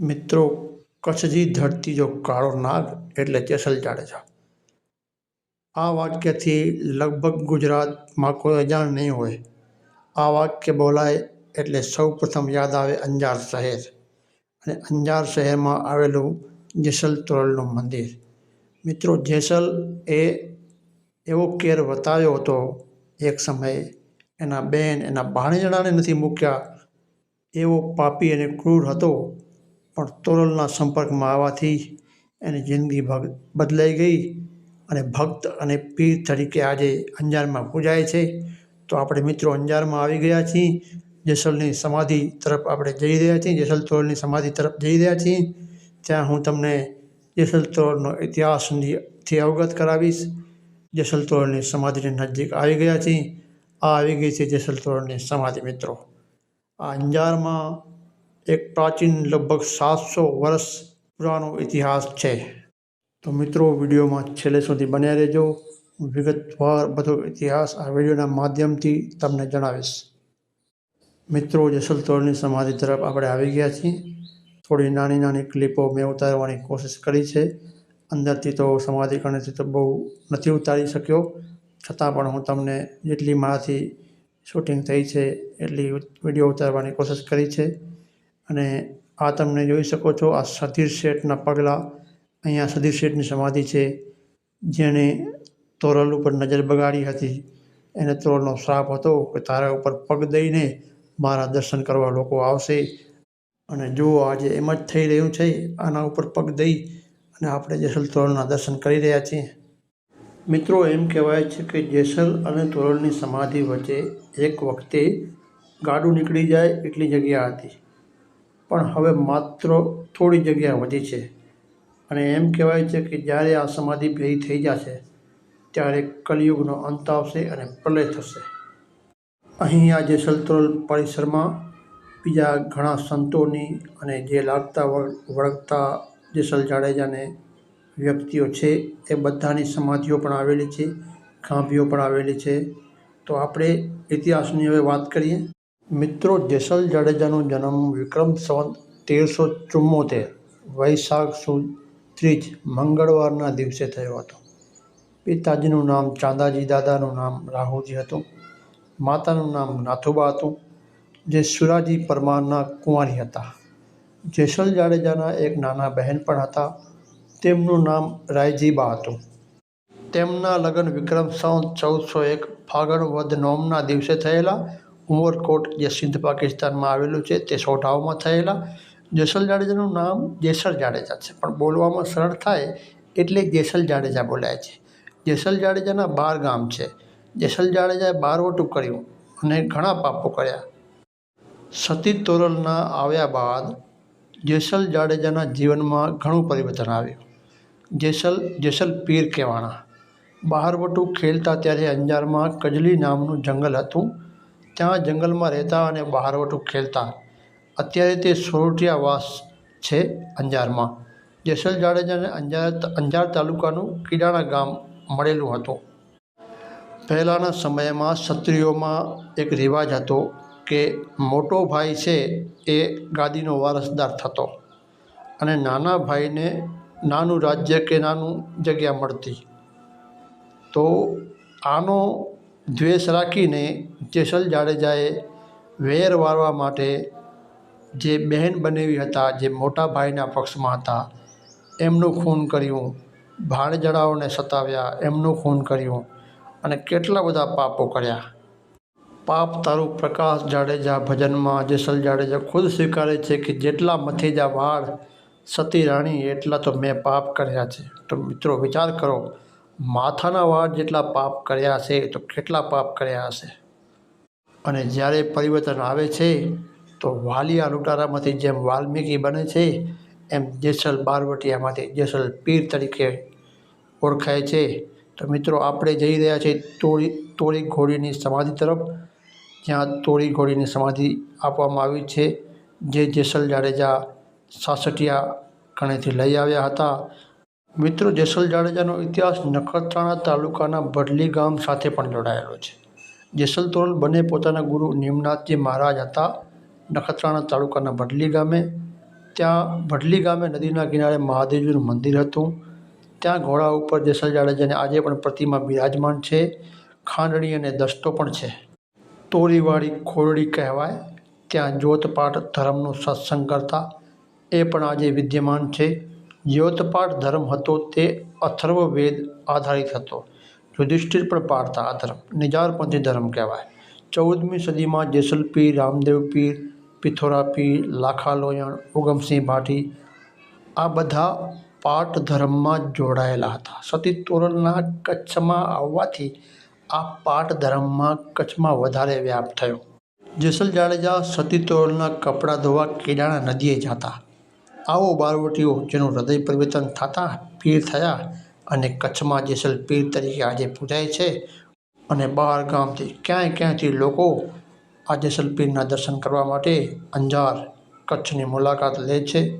મિત્રો, કચ્છની ધરતી જો કાળો નાગ એટલે જેસલ જાડેજા. આ વાક્યથી લગભગ ગુજરાતમાં કોઈ અજાણ નહીં હોય. આ વાક્ય બોલાય એટલે સૌ પ્રથમ યાદ આવે અંજાર શહેર. અને અંજાર શહેરમાં આવેલું જેસલ તોરલનું મંદિર. મિત્રો, જેસલ એ એવો કેર વતાવ્યો હતો એક સમયે. એના બેન, એના ભાણેજણાને નથી મૂક્યા. એવો પાપી અને ક્રૂર હતો. પણ તોરલના સંપર્કમાં આવવાથી એની જિંદગી બદલાઈ ગઈ અને ભક્ત અને પીર તરીકે આજે અંજારમાં પૂજાય છે. તો આપણે મિત્રો અંજારમાં આવી ગયા છીએ. જેસલની સમાધિ તરફ આપણે જઈ રહ્યા છીએ. જેસલ તોરલની સમાધિ તરફ જઈ રહ્યા છીએ. ત્યાં હું તમને જેસલ તોરલનો ઇતિહાસથી અવગત કરાવીશ. જેસલ તોરલની સમાધિની નજીક આવી ગયા છીએ. આ આવી ગઈ છે જેસલ તોરલની સમાધિ મિત્રો. આ અંજારમાં એક પ્રાચીન લગભગ સાતસો વર્ષ પુરાનો ઇતિહાસ છે. તો મિત્રો, વિડીયોમાં છેલ્લે સુધી બન્યા રહેજો. વિગતવાર બધો ઇતિહાસ આ વિડીયોના માધ્યમથી તમને જણાવીશ. મિત્રો, જેસલ તોરલની સમાધિ તરફ આપણે આવી ગયા છીએ. થોડી નાની નાની ક્લિપો મેં ઉતારવાની કોશિશ કરી છે. અંદરથી તો સમાધિ ગણેશથી તો બહુ નથી ઉતારી શક્યો. છતાં પણ હું તમને જેટલી મારાથી શૂટિંગ થઈ છે, એટલી વીડિયો ઉતારવાની કોશિશ કરી છે. અને આ તમને જોઈ શકો છો, આ સધીર શેઠના પગલાં અહીંયા સધીર શેઠની સમાધિ છે, જેણે તોરલ ઉપર નજર બગાડી હતી. એને તોરલનો શ્રાપ હતો કે તારા ઉપર પગ દઈને મારા દર્શન કરવા લોકો આવશે. અને જુઓ, આજે એમ જ થઈ રહ્યું છે, આના ઉપર પગ દઈ અને આપણે જેસલ તોરલના દર્શન કરી રહ્યા છીએ. મિત્રો, એમ કહેવાય છે કે જેસલ અને તોરલની સમાધિ વચ્ચે એક વખતે ગાડું નીકળી જાય એટલી જગ્યા હતી. પણ હવે માત્ર થોડી જગ્યા વધી છે. અને એમ કહેવાય છે કે જ્યારે આ સમાધિ ભેગી થઈ જશે, ત્યારે કલિયુગનો અંત આવશે અને પ્રલય થશે. અહીં આ જેસલ તોરલ પરિસરમાં બીજા ઘણા સંતોની અને જે લાગતા વળ- વળગતા જેસલ જાડેજાને વ્યક્તિઓ છે, એ બધાની સમાધિઓ પણ આવેલી છે, ખાંભીઓ પણ આવેલી છે. તો આપણે ઇતિહાસની હવે વાત કરીએ. મિત્રો, જેસલ જાડેજાનો જન્મ વિક્રમ સંવત તેરસો ચુમ્મોતેર, વૈશાખ સુદ ત્રીજ, મંગળવારના દિવસે થયો હતો. પિતાજીનું નામ ચાંદાજી, દાદાનું નામ રાહુજી હતું, માતાનું નામ નાથુબા હતું, જે સુરાજી પરમારના કુંવારી હતા. જેસલ જાડેજાના એક નાના બહેન પણ હતા, તેમનું નામ રાયજીબા હતું. તેમના લગ્ન વિક્રમ સંવત ચૌદસો એક ફાગણ વદ નોમના દિવસે થયેલા ઉમરકોટ જે સિંધ પાકિસ્તાનમાં આવેલું છે તે સોઢાઓમાં થયેલા. જેસલ જાડેજાનું નામ જેસલ જાડેજા છે. પણ બોલવામાં સરળ થાય એટલે જેસલ જાડેજા બોલાય છે. જેસલ જાડેજાના બાર ગામ છે. જેસલ જાડેજાએ બારવટું કર્યું અને ઘણા પાપો કર્યા. સતી તોરલના આવ્યા બાદ જેસલ જાડેજાના જીવનમાં ઘણું પરિવર્તન આવ્યું. જેસલ જેસલ પીર કહેવાણા બહારવટું ખેલતા ત્યારે અંજારમાં કજલી નામનું જંગલ હતું. ત્યાં જંગલમાં રહેતા અને બહારવટું ખેલતા. અત્યારે તે સોરઠિયા વાસ છે અંજારમાં. જેસલ જાડેજાને અંજાર અંજાર તાલુકાનું કિડાણા ગામ મળેલું હતું. પહેલાંના સમયમાં ક્ષત્રિયોમાં એક રિવાજ હતો કે મોટો ભાઈ છે એ ગાદીનો વારસદાર થતો અને નાના ભાઈને નાનું રાજ્ય કે નાનું જગ્યા મળતી. તો આનો દ્વેષ રાખીને જેસલ જાડેજાએ વેર વારવા માટે જે બહેન બનેવી હતા, જે મોટા ભાઈના પક્ષમાં હતા, એમનું ખૂન કર્યું. ભાણેજડાઓને સતાવ્યા, એમનું ખૂન કર્યું અને કેટલા બધા પાપો કર્યા. પાપ તારું પ્રકાશ જાડેજા ભજનમાં જેસલ જાડેજા ખુદ સ્વીકારે છે કે જેટલા મથેજા વાળ સતી રાણી, એટલા તો મેં પાપ કર્યા છે. તો મિત્રો વિચાર કરો માથાના વાળ જેટલા પાપ કર્યા છે તો કેટલા પાપ કર્યા હશે? અને જ્યારે પરિવર્તન આવે છે, તો વાલિયા લૂંટારામાંથી જેમ વાલ્મીકી બને છે, એમ જેસલ બારવટિયામાંથી જેસલ પીર તરીકે ઓળખાય છે. તો મિત્રો, આપણે જઈ રહ્યા છીએ તોળી તોળી ઘોડીની સમાધિ તરફ. જ્યાં તોળી ઘોડીની સમાધિ આપવામાં આવી છે, જે જેસલ જાડેજા સાસટિયા કણેથી લઈ આવ્યા હતા. મિત્રો, જેસલ જાડેજાનો ઇતિહાસ નખત્રાણા તાલુકાના બડલી ગામ સાથે પણ જોડાયેલો છે. જેસલ તોરલ બંને પોતાના ગુરુ નિમનાથજી મહારાજ હતા. નખત્રાણા તાલુકાના બડલી ગામે. ત્યાં ભડલી ગામે નદીના કિનારે મહાદેવજીનું મંદિર હતું. ત્યાં ઘોડા ઉપર જેસલ જાડેજાની આજે પણ પ્રતિમા બિરાજમાન છે. ખાંડણી અને દસ્તો પણ છે. તોરીવાળી ખોરડી કહેવાય. ત્યાં જોતપાઠ ધર્મનો સત્સંગ કરતા. એ પણ આજે વિદ્યમાન છે. જ્યોતપાઠ ધર્મ હતો તે અથર્વવેદ આધારિત હતો. યુધિષ્ઠિર પણ પાડતા આ ધર્મ. નિજારપંથી ધર્મ કહેવાય. ચૌદમી સદીમાં જેસલ પીર, રામદેવ પીર, પિથોરા લાખા લોયણ ઉગમસિંહ ભાટી આ બધા પાટ ધર્મમાં જોડાયેલા હતા. સતી તોરલના કચ્છમાં આવવાથી આ પાટ ધર્મમાં કચ્છમાં વધારે વ્યાપ થયો. જેસલ જાડેજા સતી તોરલના કપડાં ધોવા કેડાણા નદીએ જતા. આવો બારવટીઓ જેનું હૃદય પરિવર્તન થતાં પીર થયા અને કચ્છમાં જેસલ પીર તરીકે આજે પૂજાય છે અને બહાર ગામથી ક્યાંય ક્યાંયથી લોકો આ જેસલ પીરના દર્શન કરવા માટે અંજાર કચ્છની મુલાકાત લે છે.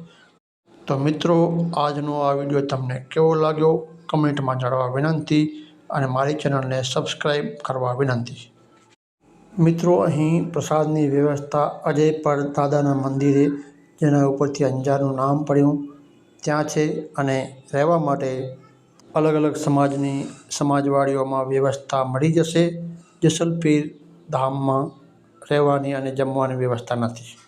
તો મિત્રો, આજનો આ વીડિયો તમને કેવો લાગ્યો? કમેન્ટમાં જણાવવા વિનંતી અને મારી ચેનલને સબસ્ક્રાઈબ કરવા વિનંતી. મિત્રો, અહીં પ્રસાદની વ્યવસ્થા અજય પર દાદાના મંદિરે જેના ઉપરથી અંજારનું નામ પડ્યું. ત્યાં છે અને રહેવા માટે અલગ અલગ સમાજની, સમાજવાડીઓમાં વ્યવસ્થા મળી જશે. જેસલપીર ધામમાં રહેવાની અને જમવાની વ્યવસ્થા નથી.